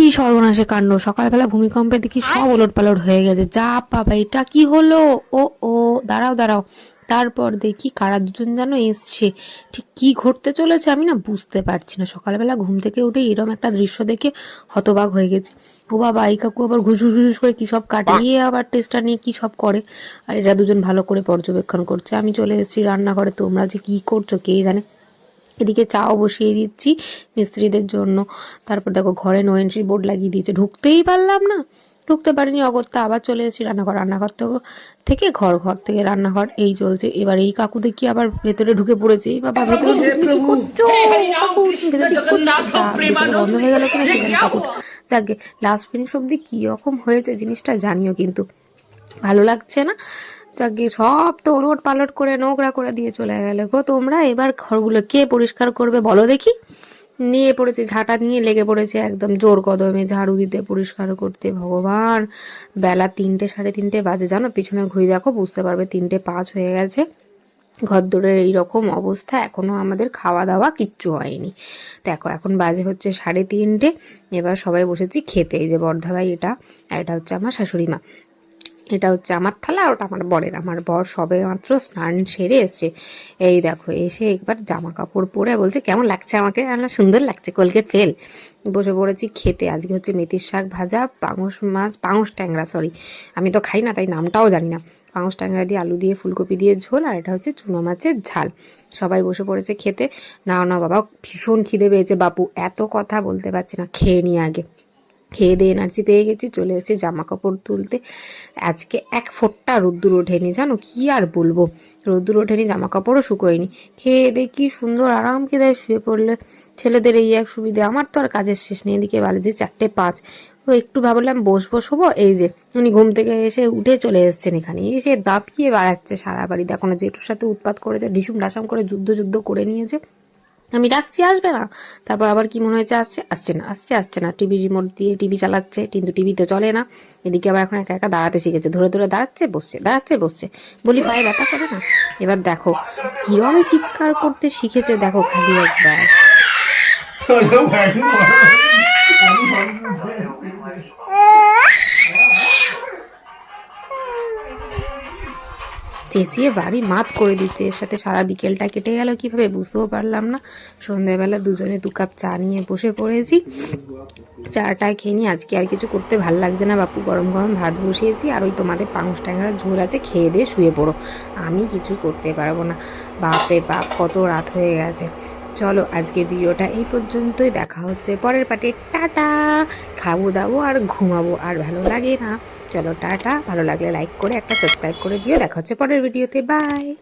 কি সর্বনাশে কাণ্ড? সকালবেলা ভূমিকম্পে দেখি সব ওলট পালট হয়ে গেছে। যা বাবা এটা কি হলো? ও ও দাঁড়াও দাঁড়াও। তারপর দেখি কারা দুজন যেন এসছে। ঠিক কি ঘটতে চলেছে আমি না বুঝতে পারছি না। সকালবেলা ঘুম থেকে উঠে এরকম একটা দৃশ্য দেখে হতবাক হয়ে গেছি। ও বাবা এই কাকু আবার ঘুষুস ঘুষুস করে কি সব কাটিয়ে আবার টেস্টটা নিয়ে কি সব করে? আর এরা দুজন ভালো করে পর্যবেক্ষণ করছে। আমি চলে এসেছি রান্নাঘরে। তোমরা যে কি করছ কে জানে? এদিকে চাও বসিয়ে দিচ্ছি মিস্ত্রিদের জন্য। তারপর দেখো ঘরে নো এন্ট্রি বোর্ড লাগিয়ে দিয়েছে। ঢুকতেই পারলাম না। ঢুকতে পারিনি অগত্যা আবার চলে এসেছি রান্নাঘর। রান্নাঘর থেকে থেকে ঘর ঘর থেকে রান্নাঘর এই চলছে। এবার এই কাকু দেখি আবার ভেতরে ঢুকে পড়েছে। বাবা ভেতরে ঢুকে কি করছ? কাকু, তুমি ভেতরে কি করছ? বন্ধ হয়ে গেল কিনা কি জানি যাকে লাস্ট ফিনিশ অব্দি কি রকম হয়েছে জিনিসটা জানিও কিন্তু। ভালো লাগছে না? যাকে সব তো ওলট পালট করে নোংরা করে দিয়ে চলে গেলে গো। তোমরা এবার ঘরগুলো কে পরিষ্কার করবে বলো দেখি? নিয়ে পড়েছে, ঝাঁটা নিয়ে লেগে পড়েছে একদম জোর কদমে, ঝাড়ু দিতে, পরিষ্কার করতে, ভগবান। বেলা তিনটে, সাড়ে তিনটে বাজে, জানো? পিছনে ঘুরে দেখো, বুঝতে পারবে তিনটে পাঁচ হয়ে গেছে। ঘরদোরের এইরকম অবস্থা, এখনও আমাদের খাওয়া দাওয়া কিচ্ছু হয়নি। দেখো, এখন বাজে হচ্ছে সাড়ে তিনটে, এবার সবাই বসেছি খেতে। এই যে বর্ধা ভাই এটা, আর এটা হচ্ছে আমার শাশুড়ি মা। এটা হচ্ছে আমার থালা, আর ওটা আমার বরের। আমার বর সবে মাত্র স্নান সেরে এসছে। এই দেখো, এসে একবার জামা কাপড় পরে বলছে, কেমন লাগছে আমাকে? আমার সুন্দর লাগছে কলকে ফেল বসে পড়েছি খেতে। আজকে হচ্ছে মেথির শাক ভাজা, পাঙস মাছ, পাঙস ট্যাংরা সরি আমি তো খাই না, তাই নামটাও জানি না। পাঙস ট্যাংরা দিয়ে আলু দিয়ে ফুলকপি দিয়ে ঝোল, আর এটা হচ্ছে চুনো মাছের ঝাল। সবাই বসে পড়েছে খেতে। না না বাবা, ভীষণ খিদে পেয়েছে বাপু। এত কথা বলতে পারছি না, খেয়ে নিয়ে আগে। খেয়ে দিয়ে এনার্জি পেয়ে গেছি, চলে এসেছি জামা কাপড় তুলতে। আজকে এক ফোঁটটা রোদ্দুর ওঠেনি, জানো কি আর বলব? রোদ্দুর ওঠেনি জামা কাপড়ও শুকোয়নি। খেয়ে দিয়ে কি সুন্দর আরাম কে দেয় শুয়ে পড়লে ছেলেদের এই এক সুবিধে। আমার তো আর কাজের শেষ নেই, এদিকে বাজে চারটে পাঁচ। ও একটু ভাবলাম বসবো, শোবো? এই যে, উনি ঘুম থেকে এসে উঠে চলে এসছেন এখানে। এসে দাপিয়ে বেড়াচ্ছে সারা বাড়ি। দেখো না, জেঠুর সাথে উৎপাত করেছে ঢিসুম ঢাসাম করে যুদ্ধ যুদ্ধ করে নিয়েছে। আমি ডাকছি আসবে না তারপর আবার কি মনে হয়েছে আসছে আসছে না আসছে আসছে না টিভি রিমোট দিয়ে টিভি চালাচ্ছে কিন্তু টিভি তো চলে না এদিকে আবার এখন একা একা দাঁড়াতে শিখেছে ধরে ধরে দাঁড়াচ্ছে বসছে দাঁড়াচ্ছে বসছে বলি পায়ে ব্যথা করে না এবার দেখো কিরম চিৎকার করতে শিখেছে দেখো খালি একবার চেঁচিয়ে বাড়ি মাত করে দিচ্ছে। এর সাথে সারা বিকেলটা কেটে গেল, কীভাবে বুঝতেও পারলাম না। সন্ধ্যাবেলা দুজনে দু কাপ চা নিয়ে বসে পড়েছি। চাটা খেয়ে নিয়ে আজকে আর কিছু করতে ভালো লাগছে না বাপু। গরম গরম ভাত বসিয়েছি, আর ওই তোমাদের পাঙস ট্যাংরার ঝোল আছে, খেয়ে দিয়ে শুয়ে পড়ো। আমি কিছু করতে পারব না। বাপরে বাপ, কত রাত হয়ে গেছে। চলো আজকের ভিডিওটা এই পর্যন্তই। দেখা হচ্ছে পরের পাটে টাটা! খাব, দাবো আর ঘুমাবো আর ভালো লাগে না। চলো, টাটা! ভালো লাগলে লাইক করে একটা সাবস্ক্রাইব করে দিও। দেখা হচ্ছে পরের ভিডিওতে। বাই